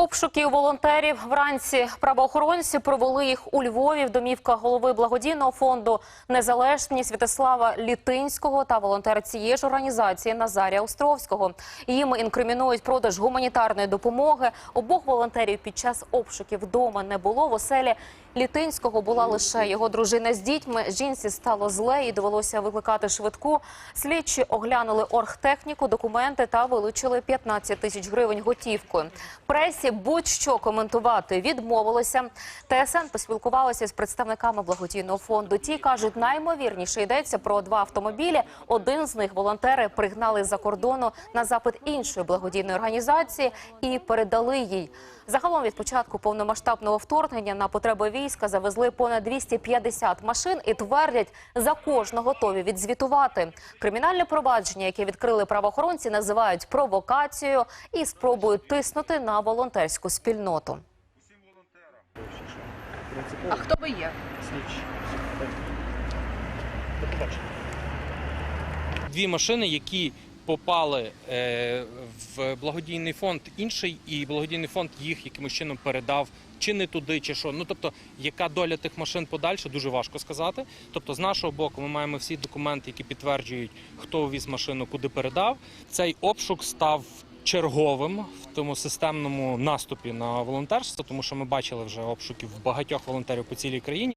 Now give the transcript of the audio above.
Обшуки волонтерів вранці правоохоронці провели їх у Львові в домівках голови благодійного фонду Незалежність Святослава Літинського та волонтера цієї ж організації Назарія Островського. Їм інкримінують продаж гуманітарної допомоги. Обох волонтерів під час обшуків вдома не було. В оселі Літинського була лише його дружина з дітьми. Жінці стало зле і довелося викликати швидку. Слідчі оглянули оргтехніку, документи та вилучили 15 тисяч гривень готівкою. Пресі будь-що коментувати відмовилося. ТСН поспілкувалася з представниками благодійного фонду. Ті кажуть, наймовірніше йдеться про два автомобілі. Один з них волонтери пригнали з-за кордону на запит іншої благодійної організації і передали їй. Загалом від початку повномасштабного вторгнення на потреби війська завезли понад 250 машин і твердять, за кожну готові відзвітувати. Кримінальне провадження, яке відкрили правоохоронці, називають провокацією і спробують тиснути на волонтерську спільноту. А хто ви є? дві машини, які попали е, в благодійний фонд інший, і благодійний фонд їх якимось чином передав чи не туди, чи що. Ну тобто, яка доля тих машин подальше, дуже важко сказати. Тобто, з нашого боку, ми маємо всі документи, які підтверджують, хто увіз машину, куди передав. Цей обшук став. Черговим в тому системному наступі на волонтерство, тому що ми бачили вже обшуків багатьох волонтерів по цілій країні.